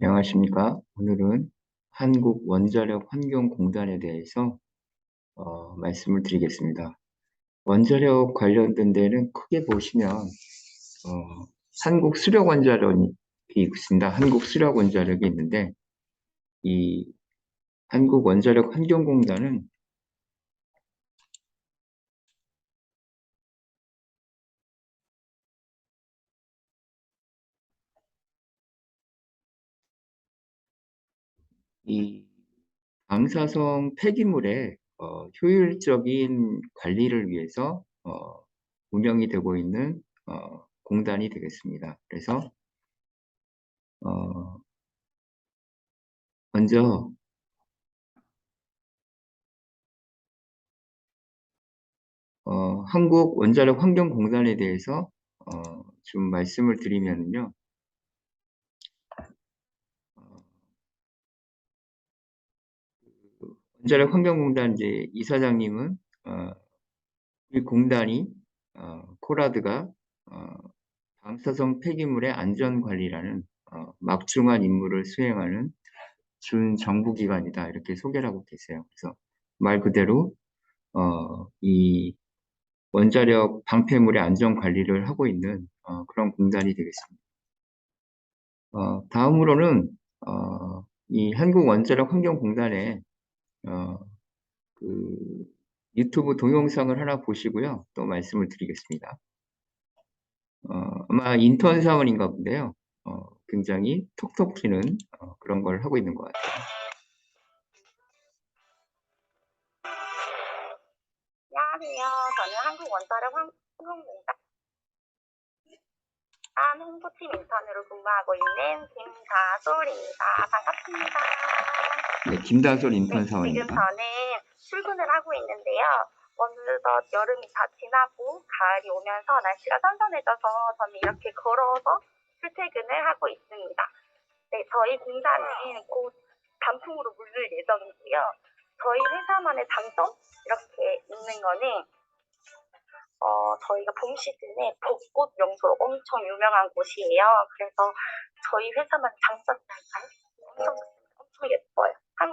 안녕하십니까. 오늘은 한국원자력환경공단에 대해서 어, 말씀을 드리겠습니다. 원자력 관련된 데는 크게 보시면 어, 한국수력원자력이 있습니다. 한국수력원자력이 있는데 이 한국원자력환경공단은 이 방사성 폐기물의 어, 효율적인 관리를 위해서 어, 운영이 되고 있는 어, 공단이 되겠습니다. 그래서 어, 먼저 어, 한국 원자력 환경공단에 대해서 어, 좀 말씀을 드리면요. 원자력 환경공단 이제 이사장님은 어, 우리 공단이 어, 코라드가 어, 방사성 폐기물의 안전 관리라는 어, 막중한 임무를 수행하는 준 정부 기관이다 이렇게 소개를 하고 계세요. 그래서 말 그대로 어, 이 원자력 방패물의 안전 관리를 하고 있는 어, 그런 공단이 되겠습니다. 어, 다음으로는 어, 이 한국원자력 환경공단의 어, 그 유튜브 동영상을 하나 보시고요. 또 말씀을 드리겠습니다. 어, 아마 인턴 사원인가 본데요. 어, 굉장히 톡톡 튀는 어, 그런 걸 하고 있는 것 같아요. 안녕하세요. 저는 한국 원자력 항공공단 홍보팀 인턴으로 근무하고 있는 김가솔입니다. 반갑습니다. 네, 김다솔 인턴 네, 지금 사원입니다. 저는 출근을 하고 있는데요. 어느덧 여름이 다 지나고 가을이 오면서 날씨가 선선해져서 저는 이렇게 걸어서 출퇴근을 하고 있습니다. 네, 저희 공단은 곧 단풍으로 물들 예정이고요. 저희 회사만의 장점 이렇게 있는 거는 어, 저희가 봄 시즌에 벚꽃 명소로 엄청 유명한 곳이에요. 그래서 저희 회사만 좋습니다. 엄청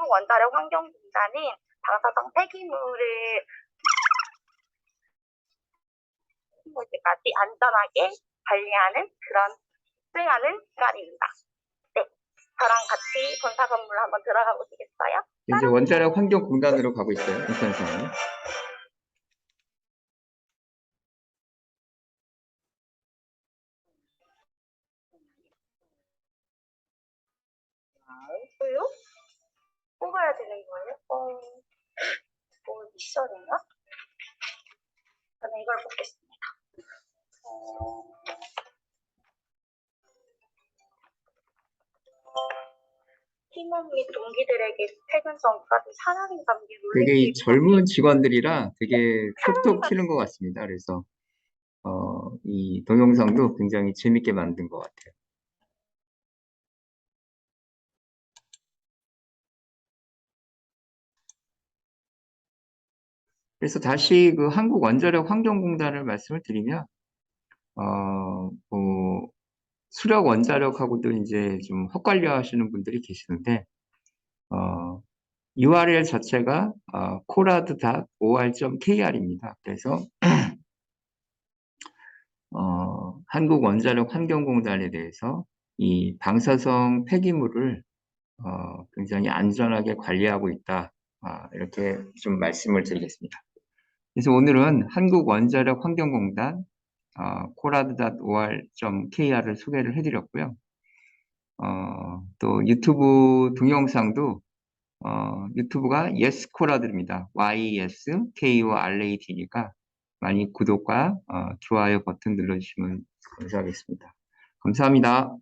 예뻐요. 한국원자력 환경공단은 방사성 폐기물을 뭐 때까지 안전하게 관리하는 그런 수행하는 기관입니다. 네, 저랑 같이 본사 건물 한번 들어가 보시겠어요? 이제 원자력 환경공단으로 가고 있어요. 인턴 사원. 또요? 뽑아야 되는 거예요? 어, 뭐 미션인가? 저는 이걸 뽑겠습니다. 어... 팀원 및 동기들에게 퇴근 전까지 사랑의 감기 되게 이 젊은 직원들이라 되게 톡톡 튀는 것 같습니다. 그래서 어, 이 동영상도 굉장히 재밌게 만든 것 같아요. 그래서 다시 그 한국 원자력 환경공단을 말씀을 드리면 어, 뭐 수력 원자력하고도 이제 좀 헛갈려 하시는 분들이 계시는데 어, URL 자체가 어, corad.or.kr입니다. 그래서 어, 한국 원자력 환경공단에 대해서 이 방사성 폐기물을 어, 굉장히 안전하게 관리하고 있다. 아, 이렇게 좀 말씀을 드리겠습니다. 그래서 오늘은 한국원자력환경공단 어, corad.or.kr을 소개를 해드렸고요. 어, 또 유튜브 동영상도 어, 유튜브가 yescorad입니다. y-e-s-k-o-r-a-d니까 많이 구독과 어, 좋아요 버튼 눌러주시면 감사하겠습니다. 감사합니다.